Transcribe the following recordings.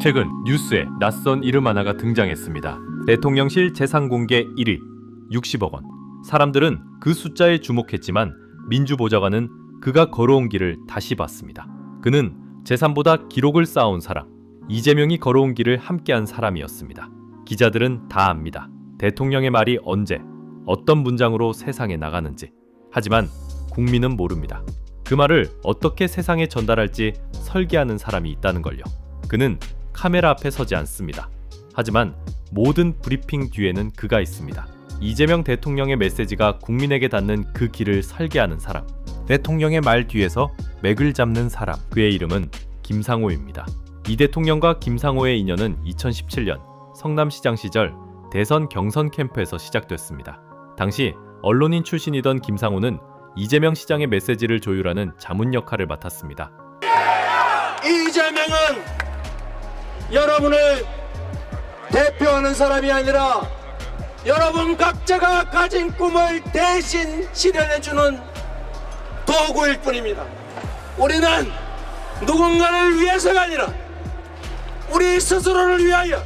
최근 뉴스에 낯선 이름 하나가 등장했습니다. 대통령실 재산 공개 1위 60억 원. 사람들은 그 숫자에 주목했지만 민주보좌관은 그가 걸어온 길을 다시 봤습니다. 그는 재산보다 기록을 쌓아온 사람, 이재명이 걸어온 길을 함께한 사람이었습니다. 기자들은 다 압니다. 대통령의 말이 언제, 어떤 문장으로 세상에 나가는지. 하지만 국민은 모릅니다. 그 말을 어떻게 세상에 전달할지 설계하는 사람이 있다는 걸요. 그는 카메라 앞에 서지 않습니다. 하지만 모든 브리핑 뒤에는 그가 있습니다. 이재명 대통령의 메시지가 국민에게 닿는 그 길을 설계하는 사람. 대통령의 말 뒤에서 맥을 잡는 사람. 그의 이름은 김상호입니다. 이 대통령과 김상호의 인연은 2017년 성남시장 시절 대선 경선 캠프에서 시작됐습니다. 당시 언론인 출신이던 김상호는 이재명 시장의 메시지를 조율하는 자문 역할을 맡았습니다. 이재명은 여러분을 대표하는 사람이 아니라 여러분 각자가 가진 꿈을 대신 실현해주는 도구일 뿐입니다. 우리는 누군가를 위해서가 아니라 우리 스스로를 위하여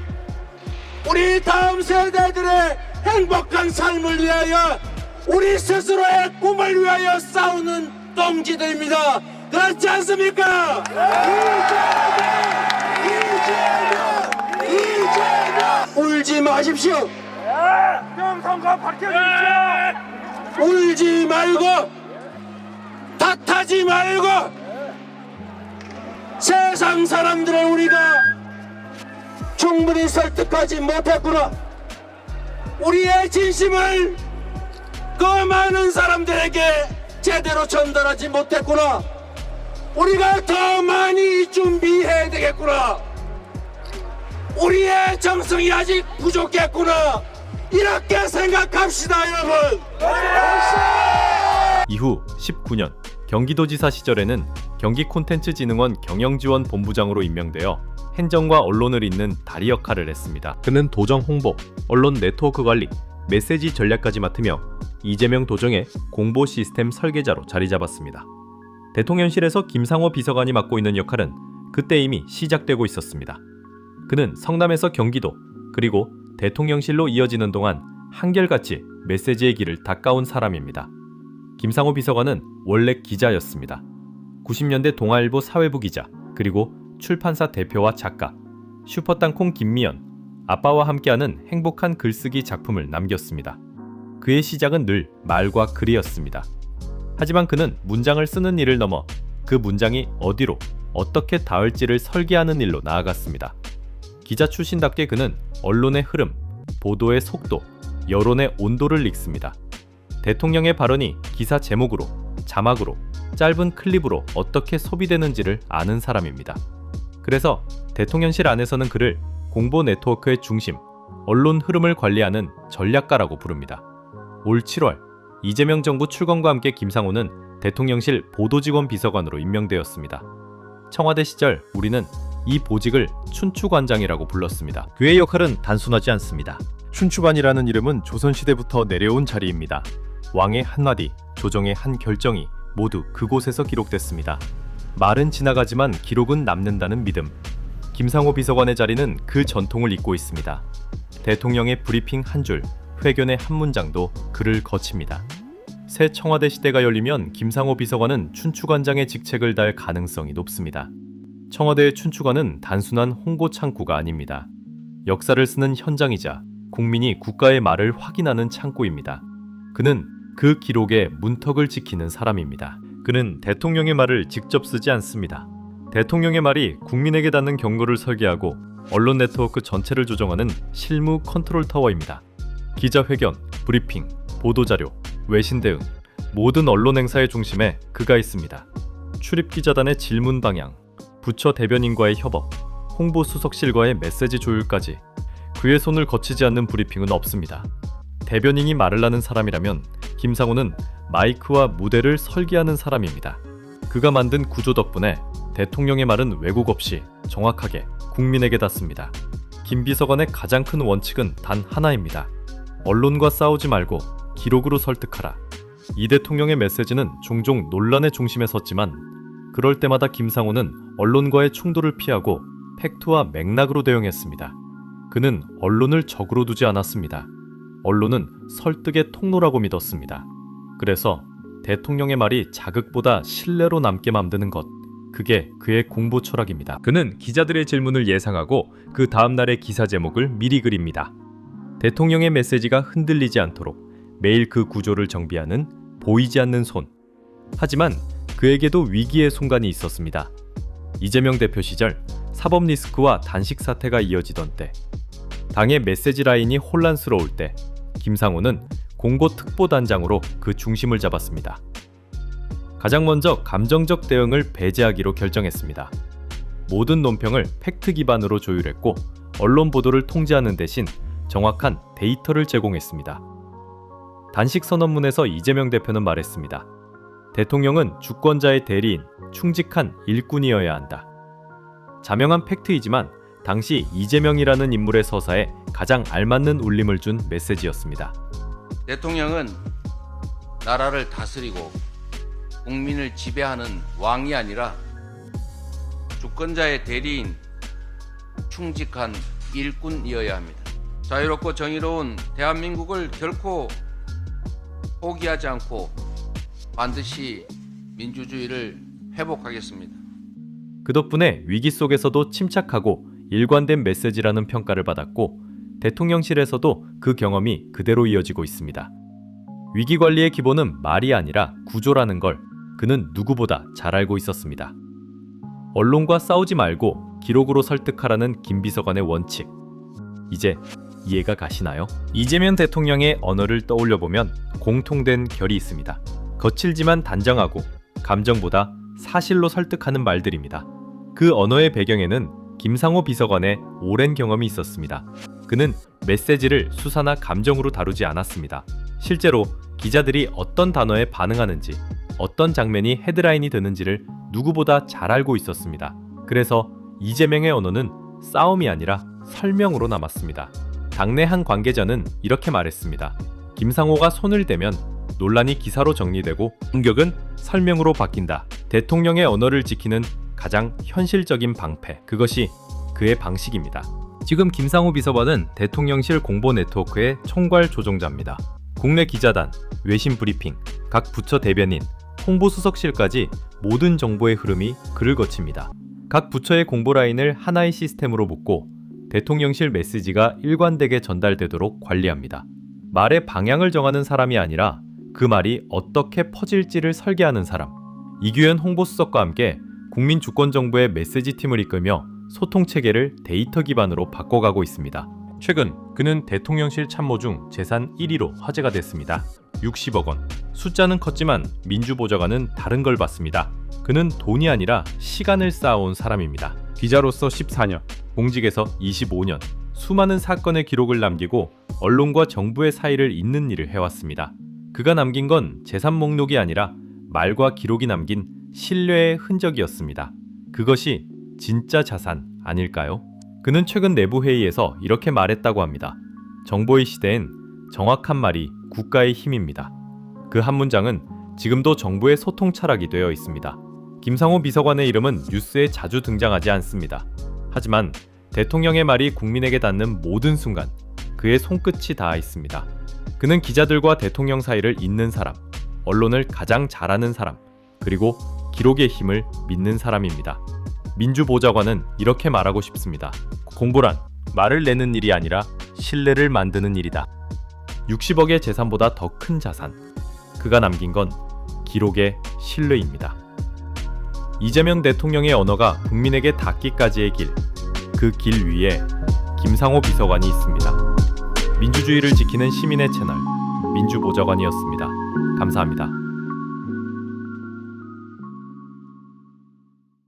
우리 다음 세대들의 행복한 삶을 위하여 우리 스스로의 꿈을 위하여 싸우는 동지들입니다. 그렇지 않습니까? 울지 마십시오. 명성과 밝혀주십시오. 울지 말고 탓하지 말고 세상 사람들을 우리가 충분히 설득하지 못했구나. 우리의 진심을 그 많은 사람들에게 제대로 전달하지 못했구나. 우리가 더 많이 준비해야 되겠구나. 우리의 정성이 아직 부족했구나. 이렇게 생각합시다, 여러분. 이후 19년 경기도지사 시절에는 경기콘텐츠진흥원 경영지원본부장으로 임명되어 행정과 언론을 잇는 다리 역할을 했습니다. 그는 도정 홍보, 언론 네트워크 관리, 메시지 전략까지 맡으며 이재명 도정의 공보 시스템 설계자로 자리 잡았습니다. 대통령실에서 김상호 비서관이 맡고 있는 역할은 그때 이미 시작되고 있었습니다. 그는 성남에서 경기도 그리고 대통령실로 이어지는 동안 한결같이 메시지의 길을 닦아온 사람입니다. 김상호 비서관은 원래 기자였습니다. 90년대 동아일보 사회부 기자, 그리고 출판사 대표와 작가, 슈퍼땅콩 김미연, 아빠와 함께하는 행복한 글쓰기 작품을 남겼습니다. 그의 시작은 늘 말과 글이었습니다. 하지만 그는 문장을 쓰는 일을 넘어 그 문장이 어디로, 어떻게 닿을지를 설계하는 일로 나아갔습니다. 기자 출신답게 그는 언론의 흐름, 보도의 속도, 여론의 온도를 읽습니다. 대통령의 발언이 기사 제목으로, 자막으로, 짧은 클립으로 어떻게 소비되는지를 아는 사람입니다. 그래서 대통령실 안에서는 그를 공보 네트워크의 중심, 언론 흐름을 관리하는 전략가라고 부릅니다. 올 7월 이재명 정부 출범과 함께 김상호는 대통령실 보도직원 비서관으로 임명되었습니다. 청와대 시절 우리는 이 보직을 춘추관장이라고 불렀습니다. 그의 역할은 단순하지 않습니다. 춘추관이라는 이름은 조선시대부터 내려온 자리입니다. 왕의 한마디, 조정의 한 결정이 모두 그곳에서 기록됐습니다. 말은 지나가지만 기록은 남는다는 믿음. 김상호 비서관의 자리는 그 전통을 잇고 있습니다. 대통령의 브리핑 한 줄, 회견의 한 문장도 그를 거칩니다. 새 청와대 시대가 열리면 김상호 비서관은 춘추관장의 직책을 다할 가능성이 높습니다. 청와대의 춘추관은 단순한 홍보 창구가 아닙니다. 역사를 쓰는 현장이자 국민이 국가의 말을 확인하는 창구입니다. 그는 그 기록의 문턱을 지키는 사람입니다. 그는 대통령의 말을 직접 쓰지 않습니다. 대통령의 말이 국민에게 닿는 경고를 설계하고 언론 네트워크 전체를 조정하는 실무 컨트롤 타워입니다. 기자회견, 브리핑, 보도자료, 외신 대응, 모든 언론 행사의 중심에 그가 있습니다. 출입 기자단의 질문 방향, 부처 대변인과의 협업, 홍보 수석실과의 메시지 조율까지 그의 손을 거치지 않는 브리핑은 없습니다. 대변인이 말을 하는 사람이라면 김상호는 마이크와 무대를 설계하는 사람입니다. 그가 만든 구조 덕분에 대통령의 말은 왜곡 없이 정확하게 국민에게 닿습니다. 김 비서관의 가장 큰 원칙은 단 하나입니다. 언론과 싸우지 말고 기록으로 설득하라. 이 대통령의 메시지는 종종 논란의 중심에 섰지만 그럴 때마다 김상호는 언론과의 충돌을 피하고 팩트와 맥락으로 대응했습니다. 그는 언론을 적으로 두지 않았습니다. 언론은 설득의 통로라고 믿었습니다. 그래서 대통령의 말이 자극보다 신뢰로 남게 만드는 것. 그게 그의 공보 철학입니다. 그는 기자들의 질문을 예상하고 그 다음 날의 기사 제목을 미리 그립니다. 대통령의 메시지가 흔들리지 않도록 매일 그 구조를 정비하는 보이지 않는 손. 하지만 그에게도 위기의 순간이 있었습니다. 이재명 대표 시절 사법 리스크와 단식 사태가 이어지던 때, 당의 메시지 라인이 혼란스러울 때, 김상호는 공고 특보단장으로 그 중심을 잡았습니다. 가장 먼저 감정적 대응을 배제하기로 결정했습니다. 모든 논평을 팩트 기반으로 조율했고 언론 보도를 통제하는 대신 정확한 데이터를 제공했습니다. 단식 선언문에서 이재명 대표는 말했습니다. 대통령은 주권자의 대리인, 충직한 일꾼이어야 한다. 자명한 팩트이지만 당시 이재명이라는 인물의 서사에 가장 알맞는 울림을 준 메시지였습니다. 대통령은 나라를 다스리고 국민을 지배하는 왕이 아니라 주권자의 대리인, 충직한 일꾼이어야 합니다. 자유롭고 정의로운 대한민국을 결코 포기하지 않고 반드시 민주주의를 회복하겠습니다. 그 덕분에 위기 속에서도 침착하고 일관된 메시지라는 평가를 받았고 대통령실에서도 그 경험이 그대로 이어지고 있습니다. 위기 관리의 기본은 말이 아니라 구조라는 걸 그는 누구보다 잘 알고 있었습니다. 언론과 싸우지 말고 기록으로 설득하라는 김 비서관의 원칙. 이제 이해가 가시나요? 이재명 대통령의 언어를 떠올려 보면 공통된 결이 있습니다. 거칠지만 단정하고 감정보다 사실로 설득하는 말들입니다. 그 언어의 배경에는 김상호 비서관의 오랜 경험이 있었습니다. 그는 메시지를 수사나 감정으로 다루지 않았습니다. 실제로 기자들이 어떤 단어에 반응하는지, 어떤 장면이 헤드라인이 되는지를 누구보다 잘 알고 있었습니다. 그래서 이재명의 언어는 싸움이 아니라 설명으로 남았습니다. 당내 한 관계자는 이렇게 말했습니다. 김상호가 손을 대면 논란이 기사로 정리되고 공격은 설명으로 바뀐다. 대통령의 언어를 지키는 가장 현실적인 방패. 그것이 그의 방식입니다. 지금 김상호 비서관은 대통령실 공보 네트워크의 총괄 조종자입니다. 국내 기자단, 외신 브리핑, 각 부처 대변인, 홍보수석실까지 모든 정보의 흐름이 그를 거칩니다. 각 부처의 공보 라인을 하나의 시스템으로 묶고 대통령실 메시지가 일관되게 전달되도록 관리합니다. 말의 방향을 정하는 사람이 아니라 그 말이 어떻게 퍼질지를 설계하는 사람. 이규현 홍보수석과 함께 국민주권정부의 메시지 팀을 이끌며 소통 체계를 데이터 기반으로 바꿔가고 있습니다. 최근 그는 대통령실 참모 중 재산 1위로 화제가 됐습니다. 60억 원. 숫자는 컸지만 민주보좌관은 다른 걸 봤습니다. 그는 돈이 아니라 시간을 쌓아온 사람입니다. 기자로서 14년, 공직에서 25년, 수많은 사건의 기록을 남기고 언론과 정부의 사이를 잇는 일을 해왔습니다. 그가 남긴 건 재산 목록이 아니라 말과 기록이 남긴 신뢰의 흔적이었습니다. 그것이 진짜 자산 아닐까요? 그는 최근 내부 회의에서 이렇게 말했다고 합니다. 정보의 시대엔 정확한 말이 국가의 힘입니다. 그 한 문장은 지금도 정부의 소통 철학이 되어 있습니다. 김상호 비서관의 이름은 뉴스에 자주 등장하지 않습니다. 하지만 대통령의 말이 국민에게 닿는 모든 순간 그의 손끝이 닿아 있습니다. 그는 기자들과 대통령 사이를 잇는 사람, 언론을 가장 잘하는 사람, 그리고 기록의 힘을 믿는 사람입니다. 민주보좌관은 이렇게 말하고 싶습니다. 공보란 말을 내는 일이 아니라 신뢰를 만드는 일이다. 60억의 재산보다 더 큰 자산. 그가 남긴 건 기록의 신뢰입니다. 이재명 대통령의 언어가 국민에게 닿기까지의 길. 그 길 위에 김상호 비서관이 있습니다. 민주주의를 지키는 시민의 채널 민주보좌관이었습니다. 감사합니다.